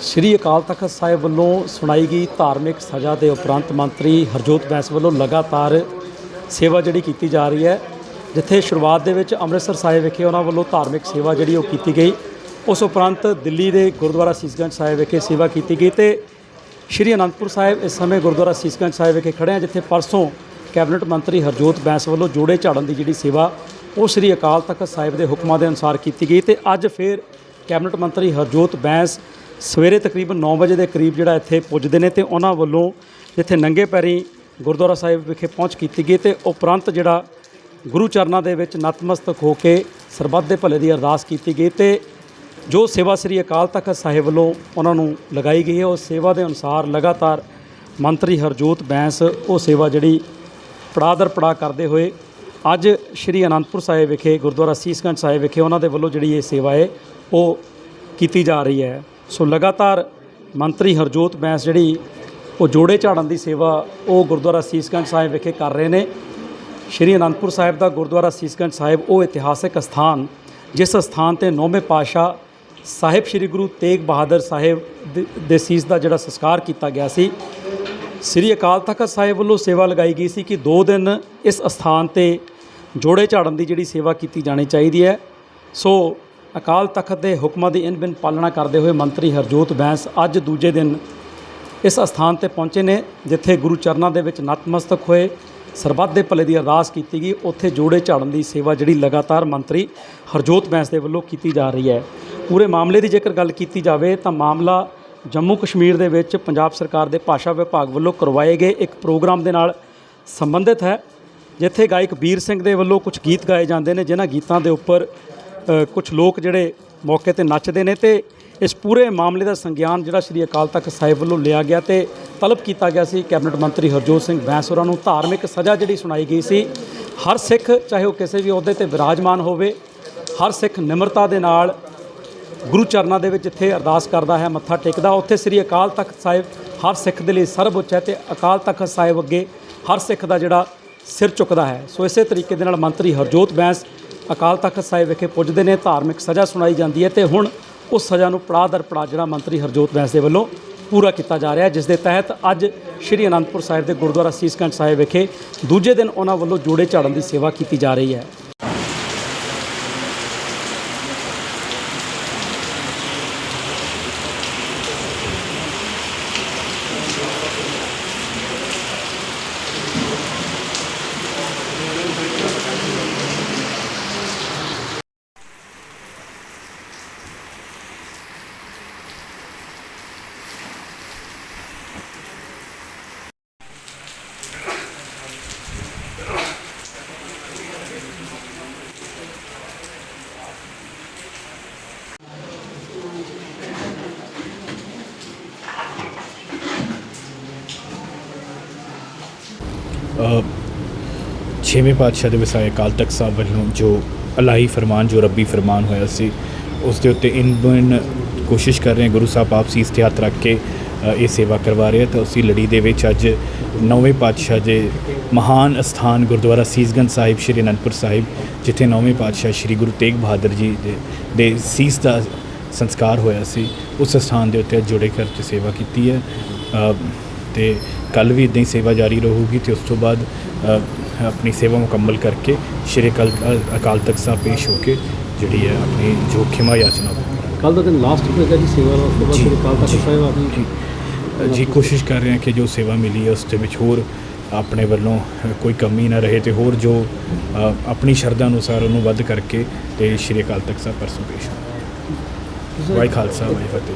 ਸ਼੍ਰੀ ਅਕਾਲ ਤਖਤ ਸਾਹਿਬ ਵੱਲੋਂ ਸੁਣਾਈ ਗਈ ਧਾਰਮਿਕ ਸਜ਼ਾ ਦੇ ਉਪਰੰਤ ਮੰਤਰੀ ਹਰਜੋਤ ਬੈਂਸ ਵੱਲੋਂ ਲਗਾਤਾਰ ਸੇਵਾ ਜਿਹੜੀ ਕੀਤੀ ਜਾ ਰਹੀ ਹੈ, ਜਿੱਥੇ ਸ਼ੁਰੂਆਤ ਦੇ ਵਿੱਚ ਅੰਮ੍ਰਿਤਸਰ ਸਾਹਿਬ ਵਿਖੇ ਉਹਨਾਂ ਵੱਲੋਂ ਧਾਰਮਿਕ ਸੇਵਾ ਜਿਹੜੀ ਉਹ ਕੀਤੀ ਗਈ, ਉਸ ਉਪਰੰਤ ਦਿੱਲੀ ਦੇ ਗੁਰਦੁਆਰਾ ਸੀਸਗੰਜ ਸਾਹਿਬ ਵਿਖੇ ਸੇਵਾ ਕੀਤੀ ਗਈ ਤੇ ਸ਼੍ਰੀ ਅਨੰਦਪੁਰ ਸਾਹਿਬ ਇਸ ਸਮੇਂ ਗੁਰਦੁਆਰਾ ਸੀਸਗੰਜ ਸਾਹਿਬ ਵਿਖੇ ਖੜੇ ਹਾਂ, ਜਿੱਥੇ ਪਰਸੋਂ ਕੈਬਨਿਟ ਮੰਤਰੀ ਹਰਜੋਤ ਬੈਂਸ ਵੱਲੋਂ ਜੋੜੇ ਝਾੜਨ ਦੀ ਜਿਹੜੀ ਸੇਵਾ, ਉਹ ਸ਼੍ਰੀ ਅਕਾਲ ਤਖਤ ਸਾਹਿਬ ਦੇ ਹੁਕਮਾਂ ਦੇ ਅਨੁਸਾਰ ਕੀਤੀ ਗਈ ਤੇ ਅੱਜ ਫਿਰ ਕੈਬਨਿਟ ਮੰਤਰੀ ਹਰਜੋਤ ਬੈਂਸ ਸਵੇਰੇ ਤਕਰੀਬਨ 9 ਵਜੇ ਦੇ ਕਰੀਬ ਜਿਹੜਾ ਇੱਥੇ ਪੁੱਜਦੇ ਨੇ ਤੇ ਉਹਨਾਂ ਵੱਲੋਂ ਜਿੱਥੇ ਨੰਗੇ ਪੈਰੀ ਗੁਰਦੁਆਰਾ ਸਾਹਿਬ ਵਿਖੇ ਪਹੁੰਚ ਕੀਤੀ ਗਈ ਤੇ ਉਪਰੰਤ ਜਿਹੜਾ ਗੁਰੂ ਚਰਨਾਂ ਦੇ ਵਿੱਚ ਨਤਮਸਤਕ ਹੋ ਕੇ ਸਰਬੱਤ ਦੇ ਭਲੇ ਦੀ ਅਰਦਾਸ ਕੀਤੀ ਗਈ ਤੇ ਜੋ ਸੇਵਾ ਸ੍ਰੀ ਅਕਾਲ ਤਖਤ ਸਾਹਿਬ ਵੱਲੋਂ ਉਹਨਾਂ ਨੂੰ ਲਗਾਈ ਗਈ ਹੈ, ਉਸ ਸੇਵਾ ਦੇ ਅਨੁਸਾਰ ਲਗਾਤਾਰ ਮੰਤਰੀ ਹਰਜੋਤ ਬੈਂਸ ਉਹ ਸੇਵਾ ਜਿਹੜੀ ਪੜਾਅ ਦਰ ਪੜਾਅ ਕਰਦੇ ਹੋਏ ਅੱਜ ਸ਼੍ਰੀ ਅਨੰਦਪੁਰ ਸਾਹਿਬ ਵਿਖੇ, ਗੁਰਦੁਆਰਾ ਸੀਸਗੰਜ ਸਾਹਿਬ ਵਿਖੇ ਉਹਨਾਂ ਦੇ ਵੱਲੋਂ ਜਿਹੜੀ ਇਹ ਸੇਵਾ ਹੈ ਉਹ ਕੀਤੀ ਜਾ ਰਹੀ ਹੈ। ਸੋ ਲਗਾਤਾਰ ਮੰਤਰੀ ਹਰਜੋਤ ਬੈਂਸ ਜਿਹੜੀ ਉਹ ਜੋੜੇ ਝਾੜਨ ਦੀ ਸੇਵਾ ਉਹ ਗੁਰਦੁਆਰਾ ਸੀਸਗੰਜ ਸਾਹਿਬ ਵਿਖੇ ਕਰ ਰਹੇ ਨੇ। ਸ਼੍ਰੀ ਅਨੰਦਪੁਰ ਸਾਹਿਬ ਦਾ ਗੁਰਦੁਆਰਾ ਸੀਸਗੰਜ ਸਾਹਿਬ, ਉਹ ਇਤਿਹਾਸਕ ਸਥਾਨ ਜਿਸ ਸਥਾਨ ਤੇ ਨੌਵੇਂ ਪਾਤਸ਼ਾਹ ਸਾਹਿਬ ਸ੍ਰੀ ਗੁਰੂ ਤੇਗ ਬਹਾਦਰ ਸਾਹਿਬ ਦੇ- ਦੇ ਸੀਸ ਦਾ ਜਿਹੜਾ ਸੰਸਕਾਰ ਕੀਤਾ ਗਿਆ ਸੀ। ਸ੍ਰੀ ਅਕਾਲ ਤਖਤ ਸਾਹਿਬ ਵੱਲੋਂ ਸੇਵਾ ਲਗਾਈ ਗਈ ਸੀ ਕਿ 2 ਦਿਨ ਇਸ ਅਸਥਾਨ ਤੇ ਜੋੜੇ ਝਾੜਨ ਦੀ ਜਿਹੜੀ ਸੇਵਾ ਕੀਤੀ ਜਾਣੀ ਚਾਹੀਦੀ ਹੈ। ਸੋ ਅਕਾਲ ਤਖਤ ਦੇ ਹੁਕਮਾਂ ਦੀ ਇਨ ਬਿਨ ਪਾਲਣਾ ਕਰਦੇ ਹੋਏ ਮੰਤਰੀ ਹਰਜੋਤ ਬੈਂਸ ਅੱਜ ਦੂਜੇ ਦਿਨ ਇਸ ਅਸਥਾਨ ਤੇ ਪਹੁੰਚੇ ਨੇ, ਜਿੱਥੇ ਗੁਰੂ ਚਰਨਾਂ ਦੇ ਵਿੱਚ ਨਤਮਸਤਕ ਹੋਏ, ਸਰਬੱਤ ਦੇ ਭਲੇ ਦੀ ਅਰਦਾਸ ਕੀਤੀ ਗਈ। ਉੱਥੇ ਜੋੜੇ ਝਾੜਨ ਦੀ ਸੇਵਾ ਜਿਹੜੀ ਲਗਾਤਾਰ ਮੰਤਰੀ ਹਰਜੋਤ ਬੈਂਸ ਦੇ ਵੱਲੋਂ ਕੀਤੀ ਜਾ ਰਹੀ ਹੈ। ਪੂਰੇ ਮਾਮਲੇ ਦੀ ਜੇਕਰ ਗੱਲ ਕੀਤੀ ਜਾਵੇ ਤਾਂ ਮਾਮਲਾ ਜੰਮੂ ਕਸ਼ਮੀਰ ਦੇ ਵਿੱਚ ਪੰਜਾਬ ਸਰਕਾਰ ਦੇ ਭਾਸ਼ਾ ਵਿਭਾਗ ਵੱਲੋਂ ਕਰਵਾਏ ਗਏ ਇੱਕ ਪ੍ਰੋਗਰਾਮ ਦੇ ਨਾਲ ਸੰਬੰਧਿਤ ਹੈ, ਜਿੱਥੇ ਗਾਇਕ ਵੀਰ ਸਿੰਘ ਦੇ ਵੱਲੋਂ ਕੁਝ ਗੀਤ ਗਾਏ ਜਾਂਦੇ ਨੇ, ਜਿਨ੍ਹਾਂ ਗੀਤਾਂ ਦੇ ਉੱਪਰ ਕੁਝ ਲੋਕ ਜਿਹੜੇ ਮੌਕੇ ਤੇ ਨੱਚਦੇ ਨੇ ਤੇ ਇਸ ਪੂਰੇ ਮਾਮਲੇ ਦਾ ਸੰਗਿਆਨ ਜਿਹੜਾ ਸ੍ਰੀ ਅਕਾਲ ਤਖਤ ਸਾਹਿਬ ਵੱਲੋਂ ਲਿਆ ਗਿਆ ਤੇ ਤਲਬ ਕੀਤਾ ਗਿਆ ਸੀ। ਕੈਬਨਿਟ ਮੰਤਰੀ ਹਰਜੋਤ ਸਿੰਘ ਬੈਂਸ ਹੋਰਾਂ ਨੂੰ ਧਾਰਮਿਕ ਸਜ਼ਾ ਜਿਹੜੀ ਸੁਣਾਈ ਗਈ ਸੀ। ਹਰ ਸਿੱਖ, ਚਾਹੇ ਉਹ ਕਿਸੇ ਵੀ ਅਹੁਦੇ ਤੇ ਵਿਰਾਜਮਾਨ ਹੋਵੇ, ਹਰ ਸਿੱਖ ਨਿਮਰਤਾ ਦੇ ਨਾਲ ਗੁਰੂ ਚਰਨਾਂ ਦੇ ਵਿੱਚ ਜਿੱਥੇ ਅਰਦਾਸ ਕਰਦਾ ਹੈ, ਮੱਥਾ ਟੇਕਦਾ। ਉੱਥੇ ਸ੍ਰੀ ਅਕਾਲ ਤਖਤ ਸਾਹਿਬ ਹਰ ਸਿੱਖ ਦੇ ਲਈ ਸਰਵਉੱਚ ਹੈ ਤੇ ਅਕਾਲ ਤਖਤ ਸਾਹਿਬ ਅੱਗੇ ਹਰ ਸਿੱਖ ਦਾ ਜਿਹੜਾ ਸਿਰ ਝੁਕਦਾ ਹੈ। ਸੋ ਇਸੇ ਤਰੀਕੇ ਦੇ ਨਾਲ ਮੰਤਰੀ ਹਰਜੋਤ ਬੈਂਸ ਅਕਾਲ ਤਖਤ ਸਾਹਿਬ ਵਿਖੇ ਪੁੱਜਦੇ ਨੇ, ਧਾਰਮਿਕ ਸਜ਼ਾ ਸੁਣਾਈ ਜਾਂਦੀ ਹੈ ਤੇ ਹੁਣ ਉਸ ਸਜ਼ਾ ਨੂੰ ਪੜਾਅ ਦਰ ਪੜਾਅ ਜਿਹੜਾ ਮੰਤਰੀ ਹਰਜੋਤ ਬੈਂਸ ਦੇ ਵੱਲੋਂ ਪੂਰਾ ਕੀਤਾ ਜਾ ਰਿਹਾ ਜਿਸ ਦੇ ਤਹਿਤ ਅੱਜ ਸ਼੍ਰੀ ਅਨੰਦਪੁਰ ਸਾਹਿਬ ਦੇ ਗੁਰਦੁਆਰਾ ਸੀਸਕੰਡ ਸਾਹਿਬ ਵਿਖੇ ਦੂਜੇ ਦਿਨ ਉਹਨਾਂ ਵੱਲੋਂ ਜੋੜੇ ਝਾੜਨ ਦੀ ਸੇਵਾ ਕੀਤੀ ਜਾ ਰਹੀ ਹੈ। ਛੇਵੇਂ ਪਾਤਸ਼ਾਹ ਦੇ ਵਸਾਏ ਅਕਾਲ ਤਖਤ ਸਾਹਿਬ ਵੱਲੋਂ ਜੋ ਅਲਾਹੀ ਫਰਮਾਨ, ਜੋ ਰੱਬੀ ਫਰਮਾਨ ਹੋਇਆ ਸੀ, ਉਸ ਦੇ ਉੱਤੇ ਇਨ ਬਨ ਕੋਸ਼ਿਸ਼ ਕਰ ਰਹੇ ਗੁਰੂ ਸਾਹਿਬ ਆਪ ਸੀਸ ਤੇ ਹੱਥ ਰੱਖ ਕੇ ਇਹ ਸੇਵਾ ਕਰਵਾ ਰਹੇ ਤਾਂ ਉਸੇ ਲੜੀ ਦੇ ਵਿੱਚ ਅੱਜ ਨੌਵੇਂ ਪਾਤਸ਼ਾਹ ਦੇ ਮਹਾਨ ਅਸਥਾਨ ਗੁਰਦੁਆਰਾ ਸੀਸਗੰਜ ਸਾਹਿਬ, ਸ਼੍ਰੀ ਅਨੰਦਪੁਰ ਸਾਹਿਬ, ਜਿੱਥੇ ਨੌਵੇਂ ਪਾਤਸ਼ਾਹ ਸ਼੍ਰੀ ਗੁਰੂ ਤੇਗ ਬਹਾਦਰ ਜੀ ਦੇ ਦੇ ਸੀਸ ਦਾ ਸੰਸਕਾਰ ਹੋਇਆ ਸੀ, ਉਸ ਸਥਾਨ ਦੇ ਉੱਤੇ ਅੱਜ ਜੁੜੇ ਘਰ 'ਤੇ ਸੇਵਾ ਕੀਤੀ ਹੈ। ਤੇ ਕੱਲ ਵੀ ਇਦਾਂ ਹੀ ਸੇਵਾ ਜਾਰੀ ਰਹੂਗੀ ਤੇ ਉਸ ਤੋਂ ਬਾਅਦ ਆਪਣੀ ਸੇਵਾ ਮੁਕੰਮਲ ਕਰਕੇ ਸ਼੍ਰੀ ਅਕਾਲ ਅਕਾਲ ਤਖਤ ਸਾਹਿਬ ਪੇਸ਼ ਹੋ ਕੇ ਜਿਹੜੀ ਹੈ ਆਪਣੀ ਜੋ ਖਿਮਾ ਯਾਚਨਾ ਕੱਲ ਦਾ ਦਿਨ ਲਾਸਟ ਹੋਏਗਾ ਜੀ ਸੇਵਾ ਦਾ ਉਸ ਤੋਂ ਬਾਅਦ ਜੀ, ਸ੍ਰੀ ਅਕਾਲ ਤਖਤ ਸਾਹਿਬ ਆਪਣੀ ਜੀ। ਕੋਸ਼ਿਸ਼ ਕਰ ਰਹੇ ਹਾਂ ਕਿ ਜੋ ਸੇਵਾ ਮਿਲੀ ਹੈ ਉਸ ਦੇ ਵਿੱਚ ਹੋਰ ਆਪਣੇ ਵੱਲੋਂ ਕੋਈ ਕਮੀ ਨਾ ਰਹੇ ਤੇ ਹੋਰ ਜੋ ਆਪਣੀ ਸ਼ਰਧਾ ਅਨੁਸਾਰ ਉਹਨੂੰ ਵੱਧ ਕਰਕੇ ਤੇ ਸ਼੍ਰੀ ਅਕਾਲ ਤਖਤ ਸਾਹਿਬ ਪਰਸੋਂ ਪੇਸ਼ ਹੋ ਵਾਹਿ ਖਾਲਸਾ ਵਾਹਿ ਫਤਿਹ।